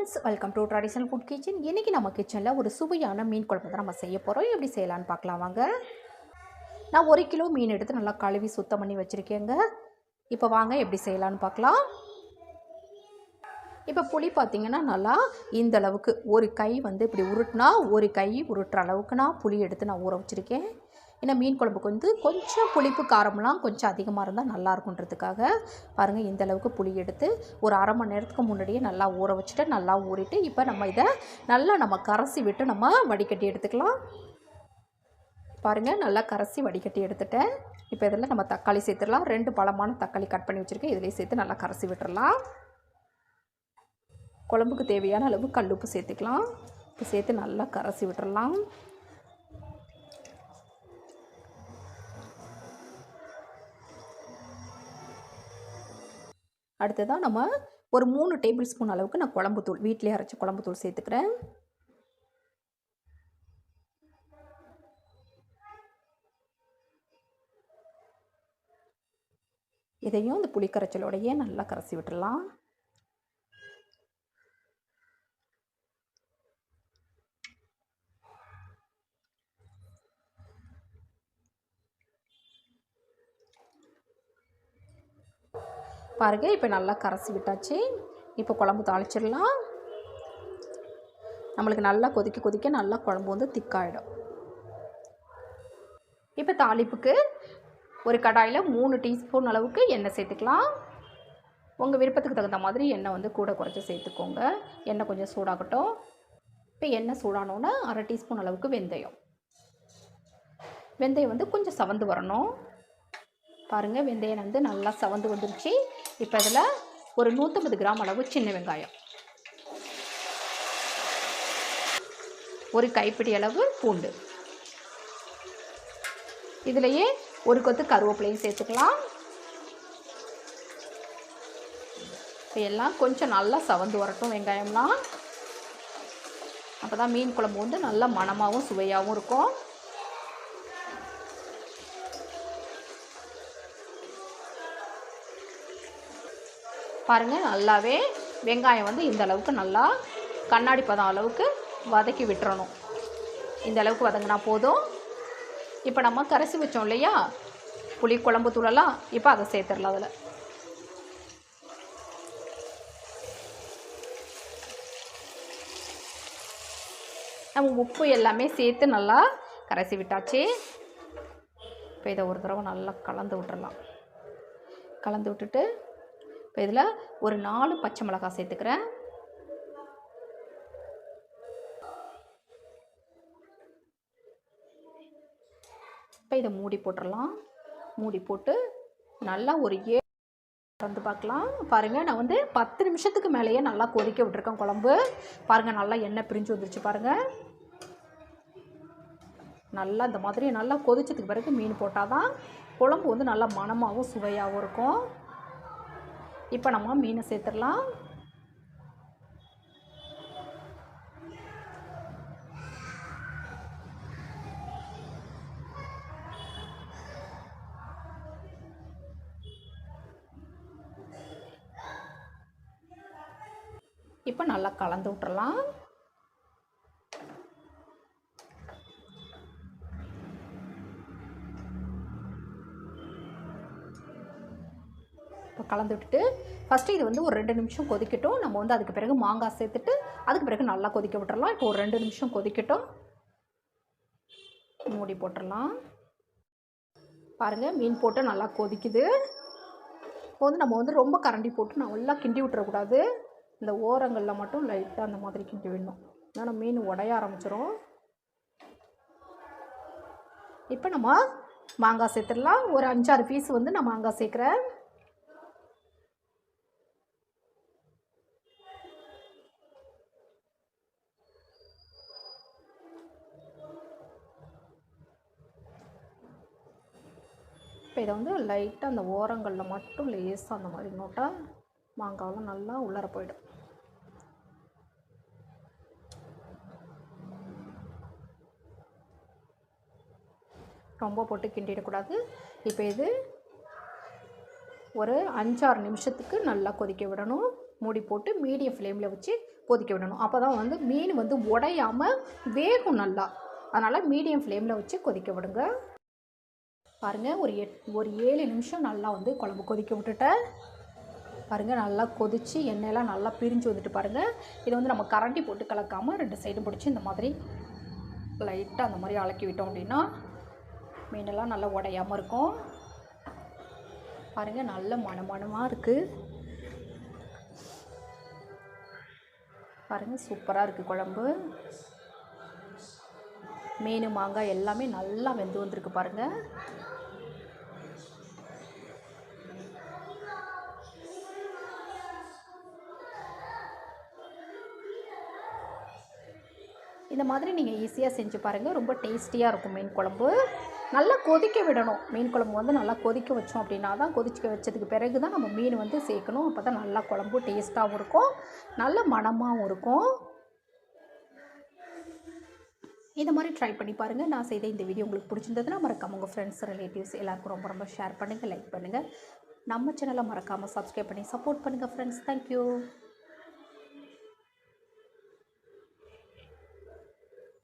Friends welcome to traditional food kitchen இன்றைக்கி நம்ம கிச்சனில் ஒரு சுவையான மீன் குழம்பு தான் நம்ம செய்ய போகிறோம் எப்படி செய்யலான்னு பார்க்கலாம் வாங்க. நான் ஒரு கிலோ மீன் எடுத்து நல்லா கழுவி சுத்தம் பண்ணி வச்சுருக்கேங்க. இப்போ வாங்க எப்படி செய்யலான்னு பார்க்கலாம். இப்போ புளி பார்த்தீங்கன்னா நல்லா இந்த அளவுக்கு ஒரு கை வந்து இப்படி உருட்டினா ஒரு கை உருட்டுற அளவுக்கு நான் புளி எடுத்து நான் ஊற வச்சுருக்கேன். ஏன்னா மீன் குழம்புக்கு வந்து கொஞ்சம் புளிப்பு காரம்லாம் கொஞ்சம் அதிகமாக இருந்தால் நல்லா இருக்குன்றதுக்காக பாருங்கள் இந்த அளவுக்கு புளி எடுத்து ஒரு அரை மணி நேரத்துக்கு முன்னாடியே நல்லா ஊற வச்சுட்டு நல்லா ஊறிட்டு இப்போ நம்ம இதை நல்லா நம்ம கரைசி விட்டு நம்ம வடிகட்டி எடுத்துக்கலாம். பாருங்கள் நல்லா கரைசி வடிகட்டி எடுத்துட்டேன். இப்போ இதில் நம்ம தக்காளி சேர்த்துடலாம். ரெண்டு பழமான தக்காளி கட் பண்ணி வச்சுருக்கேன். இதிலே சேர்த்து நல்லா கரைசி விட்டுடலாம் குழம்புக்கு தேவையான அளவு கல்லுப்பு சேர்த்துக்கலாம். இப்போ சேர்த்து நல்லா கரைசி விட்டுறலாம். அடுத்ததாக நம்ம ஒரு மூணு டேபிள் ஸ்பூன் அளவுக்கு நான் குழம்பு தூள் வீட்டிலே அரைச்ச குழம்பு தூள் சேர்த்துக்கிறேன். இதையும் இந்த புளிக்கரைச்சலோடையே நல்லா கரைச்சி விட்டுடலாம் பாருங்கள் இப்போ நல்லா கரைச்சி விட்டாச்சு. இப்போ குழம்பு தாளிச்சிடலாம். நம்மளுக்கு நல்லா கொதிக்க கொதிக்க நல்லா குழம்பு வந்து திக்காயிடும். இப்போ தாளிப்புக்கு ஒரு கடாயில் மூணு டீஸ்பூன் அளவுக்கு எண்ணெய் சேர்த்துக்கலாம். உங்கள் விருப்பத்துக்கு தகுந்த மாதிரி எண்ணெய் வந்து கூட குறைச்சி சேர்த்துக்கோங்க. எண்ணெய் கொஞ்சம் சூடாகட்டும். இப்போ எண்ணெய் சூடானோன்னே அரை டீஸ்பூன் அளவுக்கு வெந்தயம். வெந்தயம் வந்து கொஞ்சம் சவந்து வரணும். பாருங்கள் வெந்தயம் வந்து நல்லா சவந்து வந்துருச்சு. இப்போ இதில் ஒரு நூற்றம்பது கிராம் அளவு சின்ன வெங்காயம். ஒரு கைப்பிடி அளவு பூண்டு. இதுலேயே ஒரு கொத்து கருவேப்பிலையும் சேர்த்துக்கலாம். இப்போ எல்லாம் கொஞ்சம் நல்லா சவந்து வரட்டும் வெங்காயம்லாம். அப்போ தான் மீன் குழம்பு வந்து நல்லா மணமாகவும் சுவையாகவும் இருக்கும். பாருங்கள் நல்லாவே வெங்காயம் வந்து இந்த அளவுக்கு நல்லா கண்ணாடி பதம் அளவுக்கு வதக்கி விட்டுறணும். இந்த அளவுக்கு வதங்கினா போதும். இப்போ நம்ம கரைசி வச்சோம் இல்லையா? புளி குழம்பு தூளெல்லாம் இப்போ அதை சேர்த்துடலாம் அதில். நம்ம உப்பு எல்லாமே சேர்த்து நல்லா கரைசி விட்டாச்சு. இப்போ இதை ஒரு தடவை நல்லா கலந்து விட்டுறலாம். கலந்து விட்டுட்டு இப்போ இதில் ஒரு நாலு பச்சை மிளகாய் சேர்த்துக்கிறேன். இப்போ இதை மூடி போட்டுடலாம் மூடி போட்டு நல்லா ஒரு ஏ திறந்து பார்க்கலாம். பாருங்கள் நான் வந்து பத்து நிமிஷத்துக்கு மேலேயே நல்லா கொதிக்க விட்டுருக்கேன் குழம்பு. பாருங்கள் நல்லா எண்ணெய் பிரிஞ்சு வந்துருச்சு பாருங்கள் நல்லா இந்த மாதிரி நல்லா கொதிச்சதுக்கு பிறகு மீன் போட்டால் தான் குழம்பு வந்து நல்லா மணமாகவும் சுவையாகவும் இருக்கும். இப்போ நம்ம மீனை சேர்த்துடலாம். இப்போ நல்லா கலந்து விட்டுறலாம் கலந்து விட்டுட்டு ஃபஸ்ட்டு இது வந்து ஒரு ரெண்டு நிமிஷம் கொதிக்கட்டும். நம்ம வந்து அதுக்கு பிறகு மாங்காய் சேர்த்துட்டு அதுக்கு பிறகு நல்லா கொதிக்க விட்டுறலாம். இப்போ ஒரு ரெண்டு நிமிஷம் கொதிக்கட்டும். மூடி போட்டுடலாம் பாருங்கள் மீன் போட்டு நல்லா கொதிக்குது. இப்போ வந்து நம்ம வந்து ரொம்ப கரண்டி போட்டு நல்லா கிண்டி விட்டுறக்கூடாது. இந்த ஓரங்களில் மட்டும் லைட்டாக அந்த மாதிரி கிண்டி விடணும். ஏன்னா மீன் உடைய ஆரம்பிச்சிடும் இப்போ நம்ம மாங்காய் சேர்த்துடலாம். ஒரு அஞ்சாறு பீஸ் வந்து நான் மாங்காய் சேர்க்குறேன். இப்போ இதை வந்து லைட்டாக அந்த ஓரங்களில் மட்டும் லேசாக அந்த மாதிரி நோட்டால் மாங்காவெலாம் நல்லா உள்ளர போயிடும். ரொம்ப போட்டு கிண்டிடக்கூடாது இப்போ இது ஒரு அஞ்சாறு நிமிஷத்துக்கு நல்லா கொதிக்க விடணும். மூடி போட்டு மீடியம் ஃப்ளேமில் வச்சு கொதிக்க விடணும். அப்போ தான் வந்து மீன் வந்து உடையாமல் வேகும் நல்லா. அதனால் மீடியம் ஃப்ளேமில் வச்சு கொதிக்க விடுங்க. பாருங்கள் ஒரு எட் ஒரு ஏழு நிமிஷம் நல்லா வந்து குழம்பு கொதிக்க விட்டுட்டேன் பாருங்கள் நல்லா கொதித்து எண்ணெயெல்லாம் நல்லா பிரிஞ்சு வந்துட்டு பாருங்கள் இதை வந்து நம்ம கரண்டி போட்டு கலக்காமல் ரெண்டு சைடும் பிடிச்சி இந்த மாதிரி லைட்டாக அந்த மாதிரி அலக்கி விட்டோம் அப்படின்னா மீனெல்லாம் நல்லா உடையாமல் இருக்கும். பாருங்கள் நல்ல மனமனமாக இருக்குது பாருங்கள் சூப்பராக இருக்குது குழம்பு. மீன் மாங்காய் எல்லாமே நல்லா வெந்து வந்திருக்கு பாருங்கள் இந்த மாதிரி நீங்கள் ஈஸியாக செஞ்சு பாருங்கள் ரொம்ப டேஸ்டியாக இருக்கும் மீன் குழம்பு. நல்லா கொதிக்க விடணும். மீன் குழம்பு வந்து நல்லா கொதிக்க வச்சோம் அப்படின்னா தான் கொதிக்க வச்சதுக்கு பிறகு தான் நம்ம மீன் வந்து சேர்க்கணும். அப்போ தான் நல்லா குழம்பு டேஸ்ட்டாகவும் இருக்கும். நல்ல மணமாகவும் இருக்கும். இந்த மாதிரி ட்ரை பண்ணி பாருங்கள் நான் செய்த இந்த வீடியோ உங்களுக்கு பிடிச்சிருந்ததுன்னா மறக்காம உங்கள் ஃப்ரெண்ட்ஸ் ரிலேட்டிவ்ஸ் எல்லாருக்கும் ரொம்ப ரொம்ப ஷேர் பண்ணுங்கள் லைக் பண்ணுங்கள் நம்ம சேனலை மறக்காமல் சப்ஸ்கிரைப் பண்ணி சப்போர்ட் பண்ணுங்கள் ஃப்ரெண்ட்ஸ் தேங்க்யூ